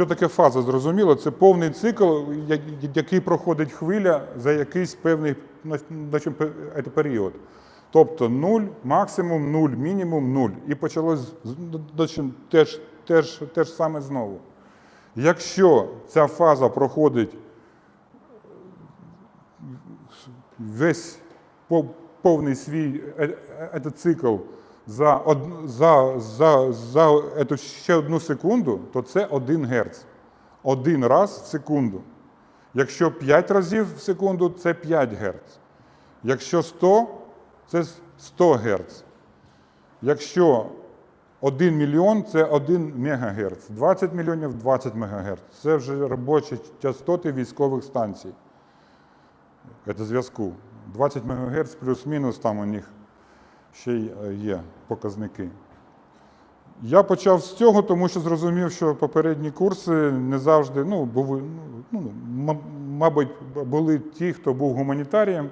Що таке фаза? Зрозуміло, це повний цикл, який проходить хвиля за якийсь певний е, період. Тобто 0, максимум 0, мінімум 0. І почалось теж, теж, теж саме знову. Якщо ця фаза проходить весь повний свій е- е- цикл за, за, за, за ету ще одну секунду, то це 1 Гц. Один раз в секунду. Якщо 5 разів в секунду, це 5 Гц. Якщо 100, це 100 Гц. Якщо 1 мільйон це 1 МГц. 20 мільйонів 20 МГц. Це вже робочі частоти військових станцій. Це зв'язку. 20 МГц плюс-мінус там у них ще е, є показники. Я почав з цього, тому що зрозумів, що попередні курси не завжди, ну, були, ну, мабуть, були ті, хто був гуманітарієм,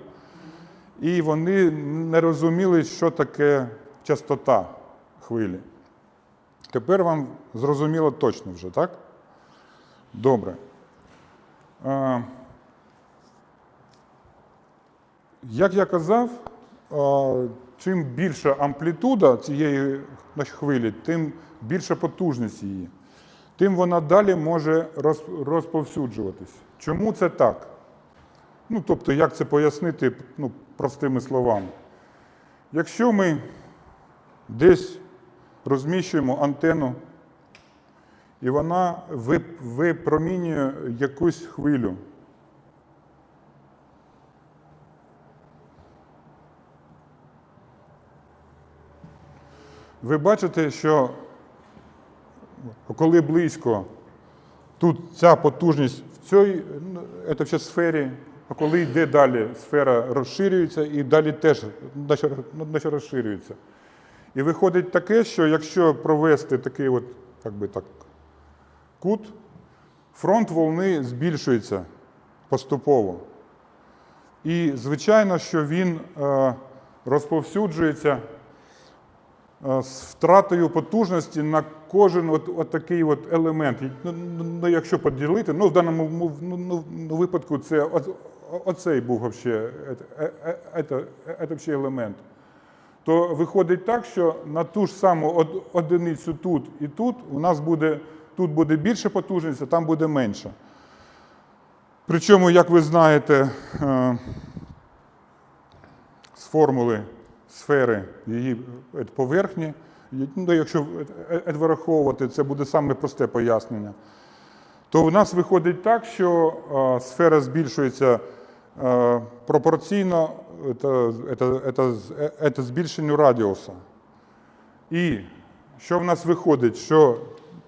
і вони не розуміли, що таке частота хвилі. Тепер вам зрозуміло точно вже, так? Добре. А, Як я казав, чим більша амплітуда цієї хвилі, тим більша потужність її, тим вона далі може роз- розповсюджуватись. Чому це так? Ну, тобто, як це пояснити ну, простими словами? Якщо ми десь розміщуємо антенну, і вона випромінює якусь хвилю. Ви бачите, що коли близько, тут ця потужність в цій ну, це сфері, а коли йде далі, сфера розширюється і далі теж наче, розширюється. І виходить таке, що якщо провести такий от, як би так, кут, фронт волни збільшується поступово. І звичайно, що він е, розповсюджується з втратою потужності на кожен от, от такий от елемент. Ну, ну, ну, якщо поділити, ну в даному ну, ну, випадку це от, оцей був вообще, е, е, е, це, е, це ще елемент. То виходить так, що на ту ж саму од- одиницю тут і тут у нас буде, тут буде більше потужність, а там буде менше. Причому, як ви знаєте, е, з формули сфери її е, поверхні, ну, якщо е, е, це буде саме просте пояснення, то у нас виходить так, що сфера збільшується пропорційно збільшенню радіуса. І що в нас виходить? Що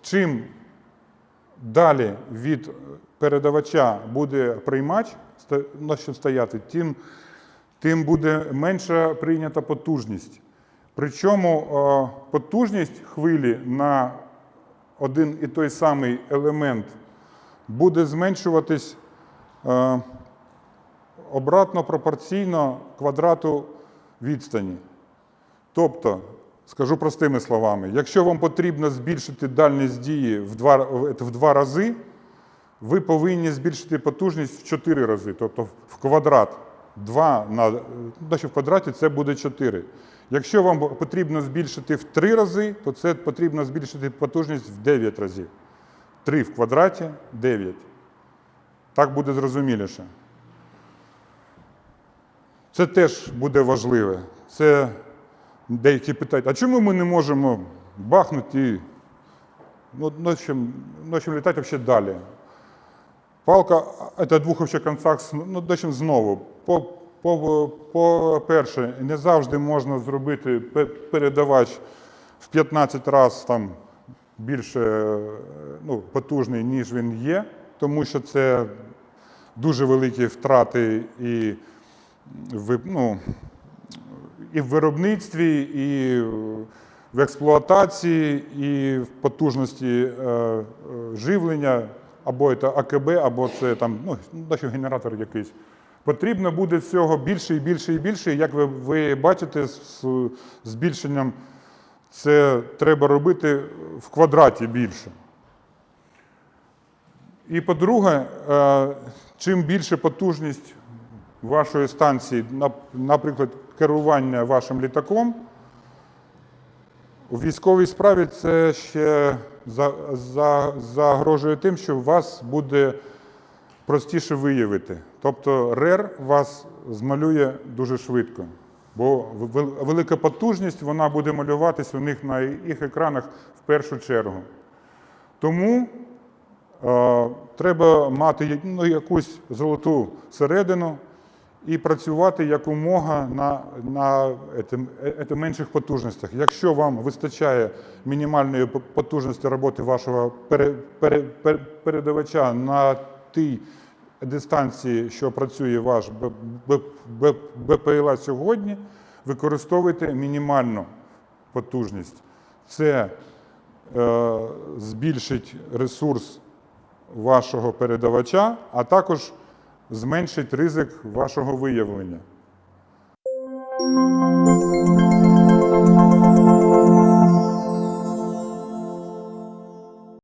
чим далі від передавача буде приймач на що стояти, тим, тим буде менша прийнята потужність. Причому е, потужність хвилі на один і той самий елемент буде зменшуватись е, обратно пропорційно квадрату відстані. Тобто, скажу простими словами, якщо вам потрібно збільшити дальність дії в два, в два рази, ви повинні збільшити потужність в 4 рази, тобто в квадрат. 2 на значить, в квадраті це буде 4. Якщо вам потрібно збільшити в 3 рази, то це потрібно збільшити потужність в 9 разів. 3 в квадраті 9. Так буде зрозуміліше. Це теж буде важливе. Це деякі питають, а чому ми не можемо бахнути і ну, ночем, ночем літати взагалі далі? Палка – це двох концах, ну, дочим знову. По, по, по-перше, не завжди можна зробити передавач в 15 разів там, більше ну, потужний, ніж він є, тому що це дуже великі втрати і ну, і в виробництві, і в експлуатації, і в потужності е, е, живлення, або це АКБ, або це там, ну, генератор якийсь. Потрібно буде всього більше і більше і більше. Як ви, ви бачите, з збільшенням це треба робити в квадраті більше. І по-друге, е, чим більше потужність вашої станції, наприклад, керування вашим літаком, у військовій справі це ще за, за, загрожує тим, що у вас буде простіше виявити. Тобто РЕР вас змалює дуже швидко. Бо велика потужність вона буде малюватись у них на їх екранах в першу чергу. Тому е, треба мати ну, якусь золоту середину і працювати якомога на, на етим- е- е- менших потужностях. Якщо вам вистачає мінімальної потужності роботи вашого пере- пере- пере- передавача на тій дистанції, що працює ваш БПЛА сьогодні, використовуйте мінімальну потужність. Це е, збільшить ресурс вашого передавача, а також зменшить ризик вашого виявлення.